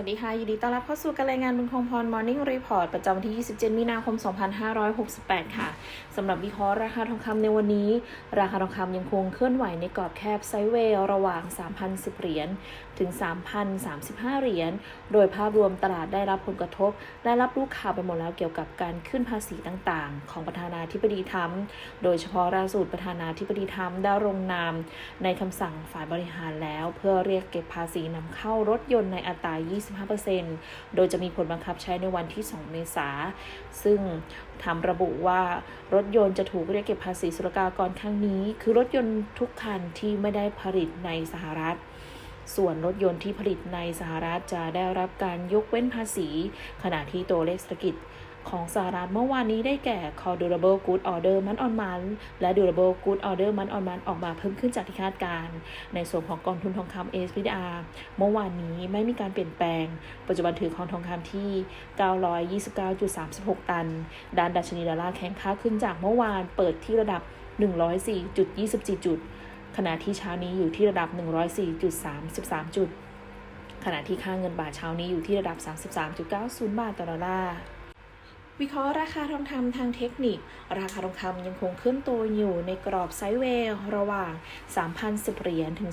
วัสดีค่ะ ยินดีต้อนรับเข้าสู่การรายงานบุญคงพร Morning Report ประจำวันที่ 27 มีนาคม 2568 ค่ะ สำหรับวิเคราะห์ราคาทองคำในวันนี้ ราคาทองคำยังคงเคลื่อนไหวในกรอบแคบไซเวย์ระหว่าง 3,010 เหรียญถึง 3,035 เหรียญ โดยภาพรวมตลาดได้รับผลกระทบและรับรู้ข่าวไปหมดแล้วเกี่ยวกับการขึ้นภาษีต่างๆ ของประธานาธิบดีทรัมป์โดยเฉพาะล่าสุดประธานาธิบดีทรัมป์ได้ลงนาม ในคำสั่งฝ่ายบริหารแล้ว เพื่อเรียกเก็บภาษีนำเข้ารถยนต์ในอัตรา25%โดยจะมีผลบังคับใช้ในวันที่ 2 เมษา ซึ่งทำระบุว่ารถยนต์จะถูกเรียกเก็บภาษีศุลกากรครั้งนี้ คือรถยนต์ทุกคันที่ไม่ได้ผลิตในสหรัฐ ส่วนรถยนต์ที่ผลิตในสหรัฐจะได้รับการยกเว้นภาษี ขณะที่ตัวเลขเศรษฐกิจ ของสหรัฐเมื่อวานนี้ได้แก่ Core Durable Good Order มันออนมันและ Durable Good Order มันออนมันออกมาเพิ่มขึ้นจากที่คาดการณ์ในส่วนของกองทุนทองคำ SPDR เมื่อวานนี้ไม่มีการเปลี่ยนแปลง ปัจจุบันถือครองทองคำที่ 929.36 ตัน ด้านดัชนีดอลลาร์แข็งค่าขึ้นจากเมื่อวานเปิดที่ระดับ 104.24 จุด ขณะที่เช้านี้อยู่ที่ระดับ 104.33 จุดขณะที่ค่าเงินบาทเช้านี้อยู่ที่ระดับ 33.90 บาทต่อดอลลาร์ วิเคราะห์ราคาทองคำทางเทคนิค ราคาทองคำยังคงขึ้นตัวอยู่ในกรอบไซด์เวย์ระหว่าง 3,010 เหรียญถึง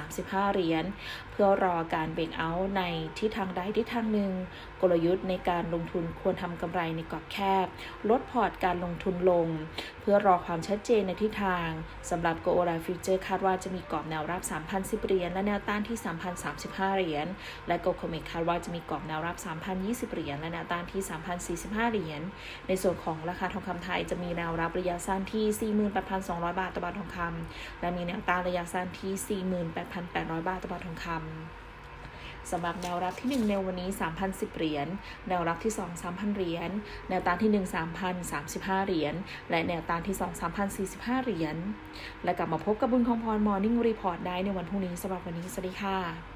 3,035 เหรียญ เพื่อรอการเบรกเอาท์ในทิศทางใดทิศทางหนึ่ง กลยุทธ์ในการลงทุนควรทำกำไรในกรอบแคบ ลดพอร์ตการลงทุนลง เพื่อรอความชัดเจนในทิศทางสำหรับโกลาฟิวเจอร์คาดว่าจะมีกรอบแนวรับ 3,010 เหรียญและแนวต้านที่ 3,035 เหรียญ และโกลคอมิกคาดว่าจะมีกรอบแนวรับ 3,020 เหรียญและแนวต้านที่ 3,045 เหรียญในส่วนของราคาทองคำไทยจะมีแนวรับระยะสั้นที่ 48,200 บาทต่อบาททองคำและมีแนวต้านระยะสั้นที่ 48,800 บาทต่อบาททองคำสำหรับแนวรับที่ 1 ในวันนี้ 3,010 เหรียญ แนวรับที่ 2 3,000 เหรียญ แนวต้านที่ 1 3,035 เหรียญ และแนวต้านที่ 2 3,045 เหรียญ และกลับมาพบกับบุญคองพร Morning Report ได้ในวันพรุ่งนี้สำหรับวันนี้ สวัสดีค่ะ